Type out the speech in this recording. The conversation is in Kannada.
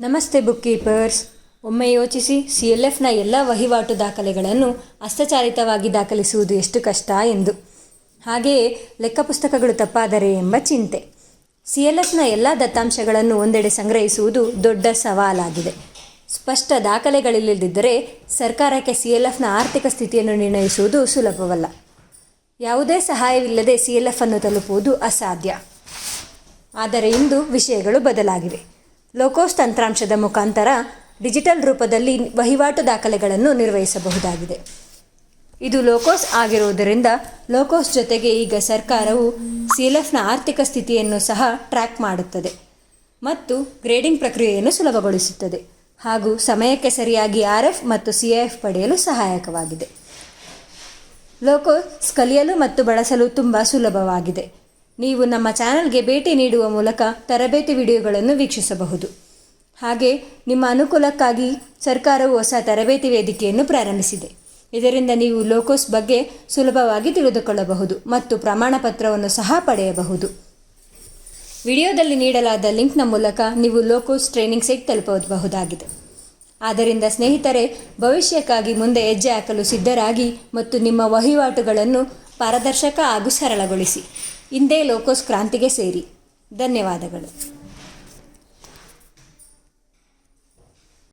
ನಮಸ್ತೆ ಬುಕ್ ಕೀಪರ್ಸ್ ಒಮ್ಮೆ ಯೋಚಿಸಿ ಸಿ ಎಲ್ ಎಫ್ನ ಎಲ್ಲ ವಹಿವಾಟು ದಾಖಲೆಗಳನ್ನು ಹಸ್ತಚಾಲಿತವಾಗಿ ದಾಖಲಿಸುವುದು ಎಷ್ಟು ಕಷ್ಟ ಎಂದು. ಹಾಗೆಯೇ ಲೆಕ್ಕ ಪುಸ್ತಕಗಳು ತಪ್ಪಾದರೆ ಎಂಬ ಚಿಂತೆ. ಸಿ ಎಲ್ ಎಫ್ನ ಎಲ್ಲ ದತ್ತಾಂಶಗಳನ್ನು ಒಂದೆಡೆ ಸಂಗ್ರಹಿಸುವುದು ದೊಡ್ಡ ಸವಾಲಾಗಿದೆ. ಸ್ಪಷ್ಟ ದಾಖಲೆಗಳಿಲ್ಲದಿದ್ದರೆ ಸರ್ಕಾರಕ್ಕೆ ಸಿ ಎಲ್ ಎಫ್ನ ಆರ್ಥಿಕ ಸ್ಥಿತಿಯನ್ನು ನಿರ್ಣಯಿಸುವುದು ಸುಲಭವಲ್ಲ. ಯಾವುದೇ ಸಹಾಯವಿಲ್ಲದೆ ಸಿ ಎಲ್ ಎಫ್ ಅನ್ನು ತಲುಪುವುದು ಅಸಾಧ್ಯ. ಆದರೆ ಇಂದು ವಿಷಯಗಳು ಬದಲಾಗಿವೆ. ಲೋಕೋಸ್ ತಂತ್ರಾಂಶದ ಮುಖಾಂತರ ಡಿಜಿಟಲ್ ರೂಪದಲ್ಲಿ ವಹಿವಾಟು ದಾಖಲೆಗಳನ್ನು ನಿರ್ವಹಿಸಬಹುದಾಗಿದೆ. ಇದು ಲೋಕೋಸ್ ಆಗಿರುವುದರಿಂದ ಲೋಕೋಸ್ ಜೊತೆಗೆ ಈಗ ಸರ್ಕಾರವು ಸಿಎಲ್ಎಫ್ನ ಆರ್ಥಿಕ ಸ್ಥಿತಿಯನ್ನು ಸಹ ಟ್ರ್ಯಾಕ್ ಮಾಡುತ್ತದೆ ಮತ್ತು ಗ್ರೇಡಿಂಗ್ ಪ್ರಕ್ರಿಯೆಯನ್ನು ಸುಲಭಗೊಳಿಸುತ್ತದೆ ಹಾಗೂ ಸಮಯಕ್ಕೆ ಸರಿಯಾಗಿ ಆರ್ ಎಫ್ ಮತ್ತು ಸಿ ಎಫ್ ಪಡೆಯಲು ಸಹಾಯಕವಾಗಿದೆ. ಲೋಕೋಸ್ ಕಲಿಯಲು ಮತ್ತು ಬಳಸಲು ತುಂಬ ಸುಲಭವಾಗಿದೆ. ನೀವು ನಮ್ಮ ಚಾನಲ್ಗೆ ಭೇಟಿ ನೀಡುವ ಮೂಲಕ ತರಬೇತಿ ವಿಡಿಯೋಗಳನ್ನು ವೀಕ್ಷಿಸಬಹುದು. ಹಾಗೆ ನಿಮ್ಮ ಅನುಕೂಲಕ್ಕಾಗಿ ಸರ್ಕಾರವು ಹೊಸ ತರಬೇತಿ ವೇದಿಕೆಯನ್ನು ಪ್ರಾರಂಭಿಸಿದೆ. ಇದರಿಂದ ನೀವು ಲೋಕೋಸ್ ಬಗ್ಗೆ ಸುಲಭವಾಗಿ ತಿಳಿದುಕೊಳ್ಳಬಹುದು ಮತ್ತು ಪ್ರಮಾಣ ಪತ್ರವನ್ನು ಸಹ ಪಡೆಯಬಹುದು. ವಿಡಿಯೋದಲ್ಲಿ ನೀಡಲಾದ ಲಿಂಕ್ನ ಮೂಲಕ ನೀವು ಲೋಕೋಸ್ ಟ್ರೈನಿಂಗ್ ಸೈಟ್ ತಲುಪಬಹುದಾಗಿದೆ. ಆದ್ದರಿಂದ ಸ್ನೇಹಿತರೆ, ಭವಿಷ್ಯಕ್ಕಾಗಿ ಮುಂದೆ ಹೆಜ್ಜೆ ಹಾಕಲು ಸಿದ್ಧರಾಗಿ ಮತ್ತು ನಿಮ್ಮ ವಹಿವಾಟುಗಳನ್ನು ಪಾರದರ್ಶಕ ಹಾಗೂ ಸರಳಗೊಳಿಸಿ. ಇಂದೇ ಲೋಕೋಸ್ ಕ್ರಾಂತಿಗೆ ಸೇರಿ. ಧನ್ಯವಾದಗಳು.